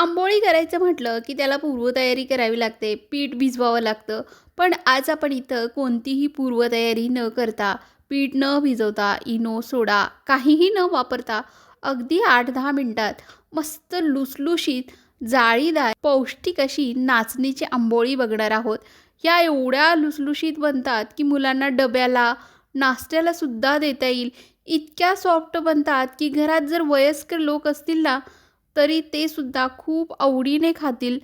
आंबोळी करायचं म्हटलं की त्याला पूर्वतयारी करावी लागते पीठ भिजवावं लागतं. पण आज आपण इथं कोणतीही पूर्वतयारी न करता पीठ न भिजवता इनो सोडा काहीही न वापरता अगदी आठ दहा मिनटात मस्त लुसलुशीत जाळीदार पौष्टिक अशी नाचणीची आंबोळी बघणार आहोत. या एवढ्या लुसलुशीत बनतात की मुलांना डब्याला नाश्त्याला सुद्धा देता येईल. इतक्या सॉफ्ट बनतात की घरात जर वयस्कर लोक असतील ना तरी ते सुद्धा खूप आवडीने खातील.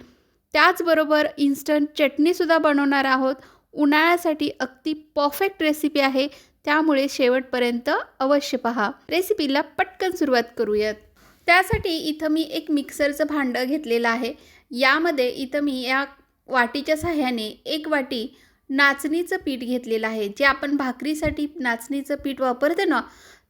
त्याचबरोबर इन्स्टंट चटणीसुद्धा बनवणार आहोत. उन्हाळ्यासाठी अगदी परफेक्ट रेसिपी आहे. त्यामुळे शेवटपर्यंत अवश्य पहा. रेसिपीला पटकन सुरुवात करूयात. त्यासाठी इथं मी एक मिक्सरचं भांडं घेतलेलं आहे. यामध्ये इथं मी या वाटीच्या सहाय्याने एक वाटी नाचणीचं पीठ घेतलेलं आहे. जे आपण भाकरीसाठी नाचणीचं पीठ वापरतो ना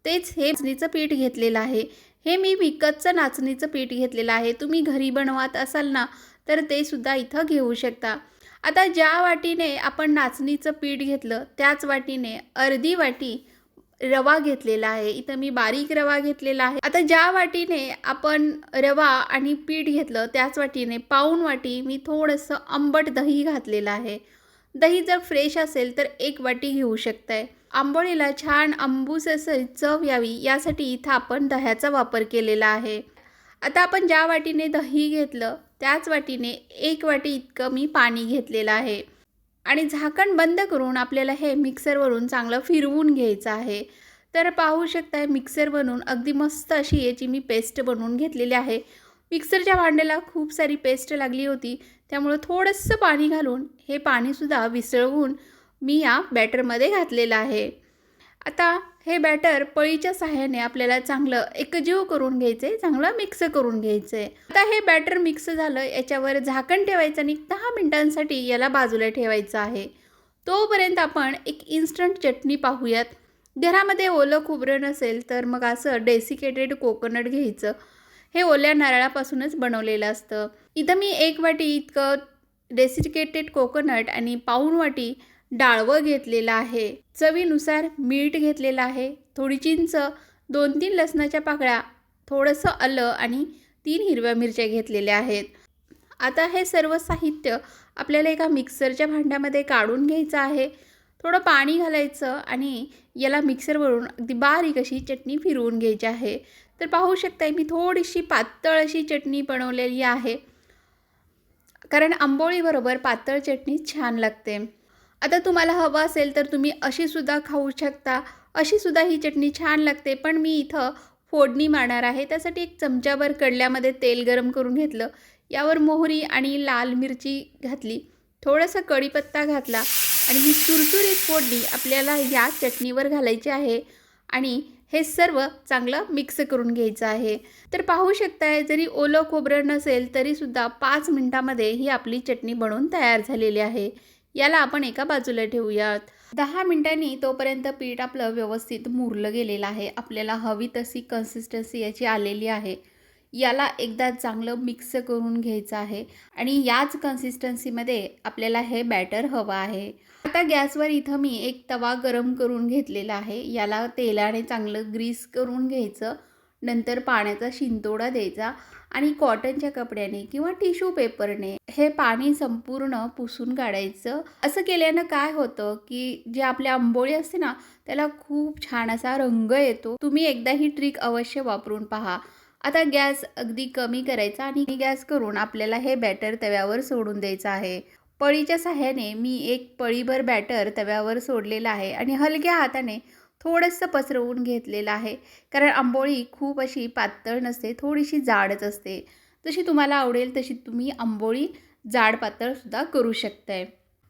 तेच हे नाचणीचं पीठ घेतलेलं आहे. हे मी विकतचं नाचणीचं पीठ घेतलेलं आहे. तुम्ही घरी बनवत असाल ना तर ते सुद्धा इथं घेऊ शकता. आता ज्या वाटीने आपण नाचणीचं पीठ घेतलं त्याच वाटीने अर्धी वाटी रवा घेतलेला आहे. इथं मी बारीक रवा घेतलेला आहे. आता ज्या वाटीने आपण रवा आणि पीठ घेतलं त्याच वाटीने पाऊण वाटी मी थोडंसं आंबट दही घातलेलं आहे. दही जर फ्रेश असेल तर एक वाटी घेऊ शकताय. आंबोळीला छान आंबूस असं चव यावी यासाठी इथं आपण दह्याचा वापर केलेला आहे. आता आपण ज्या वाटीने दही घेतलं त्याच वाटीने एक वाटी इतकं मी पाणी घेतलेलं आहे. आणि झाकण बंद करून आपल्याला हे मिक्सरवरून चांगलं फिरवून घ्यायचं आहे. तर पाहू शकताय मिक्सर बनवून अगदी मस्त अशी याची मी पेस्ट बनवून घेतलेली आहे. मिक्सरच्या भांड्याला खूप सारी पेस्ट लागली होती त्यामुळं थोडंसं पाणी घालून हे पाणीसुद्धा विसळवून मी या बॅटरमध्ये घातलेलं आहे. आता हे बॅटर पळीच्या सहाय्याने आपल्याला चांगलं एकजीव करून घ्यायचं आहे चांगलं मिक्स करून घ्यायचं. आहे आता हे बॅटर मिक्स झालं याच्यावर झाकण ठेवायचं आणि दहा मिनटांसाठी याला बाजूला ठेवायचं आहे. तोपर्यंत आपण एक इन्स्टंट चटणी पाहूयात. घरामध्ये ओलं खोबरं नसेल तर मग असं डेसिकेटेड कोकोनट घ्यायचं. हे ओल्या नारळापासूनच बनवलेलं असतं. इथं मी एक वाटी इतकं डेसिकेटेड कोकोनट आणि पाऊण वाटी डाळवं घेतलेलं आहे. चवीनुसार मीठ घेतलेलं आहे. थोडी चिंच दोन तीन लसणाच्या पाकळ्या थोडंसं आलं आणि तीन हिरव्या मिरच्या घेतलेल्या आहेत. आता हे सर्व साहित्य आपल्याला एका मिक्सरच्या भांड्यामध्ये काढून घ्यायचं आहे. थोडं पाणी घालायचं आणि याला मिक्सरवरून अगदी बारीक अशी चटणी फिरवून घ्यायची आहे. तर पाहू शकताय मी थोडीशी पातळ अशी चटणी बनवलेली आहे. कारण आंबोळीबरोबर पातळ चटणी छान लागते. आता तुम्हाला हवं असेल तर तुम्ही अशीसुद्धा खाऊ शकता. अशीसुद्धा ही चटणी छान लागते. पण मी इथं फोडणी मारणार आहे. त्यासाठी एक चमच्याभर कडल्यामध्ये तेल गरम करून घेतलं. यावर मोहरी आणि लाल मिरची घातली. थोडासा कढीपत्ता घातला आणि ही चुरचुरीत फोडणी आपल्याला या चटणीवर घालायची आहे आणि हे सर्व चांगलं मिक्स करून घ्यायचं आहे. तर पाहू शकताय जरी ओलं खोबरं नसेल तरीसुद्धा पाच मिनटामध्ये ही आपली चटणी बनवून तयार झालेली आहे. याला आपण एका बाजूला ठेवूयात. दहा मिनिटांनी तोपर्यंत पीठ आपलं व्यवस्थित मुरलं गेलेलं आहे. आपल्याला हवी तशी कन्सिस्टन्सी याची आलेली आहे. याला एकदा चांगलं मिक्स करून घ्यायचं आहे आणि याच कन्सिस्टन्सीमध्ये आपल्याला हे बॅटर हवं आहे. आता गॅसवर इथं मी एक तवा गरम करून घेतलेला आहे. याला तेलाने चांगलं ग्रीस करून घ्यायचं. नंतर पाण्याचा शिंतोडा द्यायचा आणि कॉटनच्या कपड्याने किंवा टिश्यू पेपरने हे पाणी संपूर्ण पुसून काढायचं. असं केल्यानं काय होतं की जे आपल्या आंबोळी असते ना त्याला खूप छान असा रंग येतो. तुम्ही एकदा ही ट्रिक अवश्य वापरून पहा. आता गॅस अगदी कमी करायचा आणि गॅस करून आपल्याला हे बॅटर तव्यावर सोडून द्यायचं आहे. पळीच्या सहाय्याने मी एक पळीभर बॅटर तव्यावर सोडलेलं आहे आणि हलक्या हाताने थोडंसं पसरवून घेतलेलं आहे. कारण आंबोळी खूप अशी पातळ नसते थोडीशी जाडच असते. जशी तुम्हाला आवडेल तशी तुम्ही आंबोळी जाड पातळसुद्धा करू शकताय.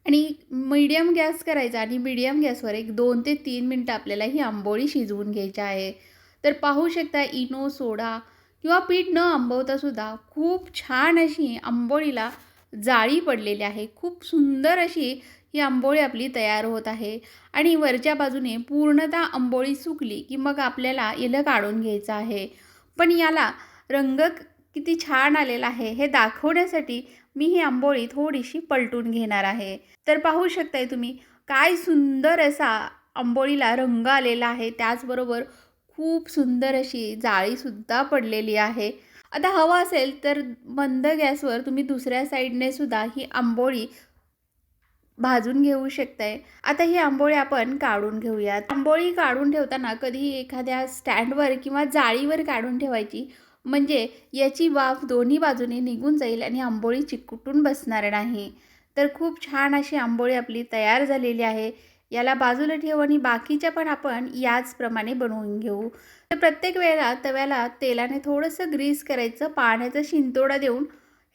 आणि मीडियम गॅस करायचा आणि मीडियम गॅसवर एक दोन ते तीन मिनटं आपल्याला ही आंबोळी शिजवून घ्यायची आहे. तर पाहू शकता इनो सोडा किंवा पीठ न आंबवतासुद्धा खूप छान अशी आंबोळीला जाळी पडलेली आहे. खूप सुंदर अशी ही आंबोळी आपली तयार होत आहे. आणि वरच्या बाजूने पूर्णतः आंबोळी सुकली की मग आपल्याला याला काढून घ्यायचं आहे. पण याला रंग किती छान आलेला आहे हे दाखवण्यासाठी मी ही आंबोळी थोडीशी पलटून घेणार आहे. तर पाहू शकताय तुम्ही काय सुंदर असा आंबोळीला रंग आलेला आहे. त्याचबरोबर खूप सुंदर अशी जाळीसुद्धा पडलेली आहे. आता हवं असेल तर मंद गॅसवर तुम्ही दुसऱ्या साईडने सुद्धा ही आंबोळी भाजून घेऊ शकताय. आता ही आंबोळी आपण काढून घेऊयात. आंबोळी काढून ठेवताना कधी एखाद्या स्टँडवर किंवा जाळीवर काढून ठेवायची. म्हणजे याची वाफ दोन्ही बाजूने निघून जाईल आणि आंबोळी चिकटून बसणार नाही. तर खूप छान अशी आंबोळी आपली तयार झालेली आहे. याला बाजूला ठेवू आणि बाकीच्या पण आपण याचप्रमाणे बनवून घेऊ. तर प्रत्येक वेळेला तव्याला तेलाने थोडंसं ग्रीस करायचं पाण्याचा शिंतोडा देऊन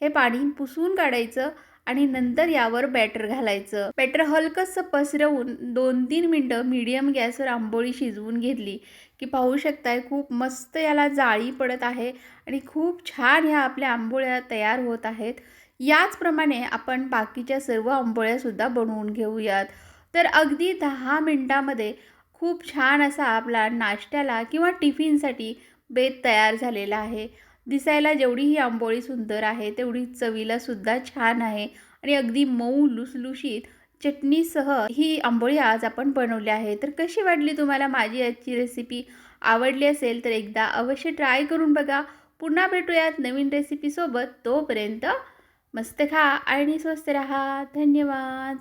हे पाणी पुसून काढायचं. आणि नंतर यावर बॅटर घालायचं. बॅटर हलकंसं पसरवून दोन तीन मिनटं मीडियम गॅसवर आंबोळी शिजवून घेतली की पाहू शकताय खूप मस्त याला जाळी पडत आहे आणि खूप छान ह्या आपल्या आंबोळ्या तयार होत आहेत. याचप्रमाणे आपण बाकीच्या सर्व आंबोळ्यासुद्धा बनवून घेऊयात. तर अगदी दहा मिनटामध्ये खूप छान असा आपला नाश्त्याला किंवा टिफिनसाठी बेत तयार झालेला आहे. दिसायला जेवढी ही आंबोळी सुंदर आहे तेवढी चवीला सुद्धा छान आहे. आणि अगदी मऊ लुसलुशीत चटणीसह ही आंबोळी आज आपण बनवली आहे. तर कशी वाटली तुम्हाला माझी आजची रेसिपी आवडली असेल तर एकदा अवश्य ट्राय करून बघा. पुन्हा भेटूयात नवीन रेसिपीसोबत तोपर्यंत मस्त खा आणि स्वस्त रहा. धन्यवाद.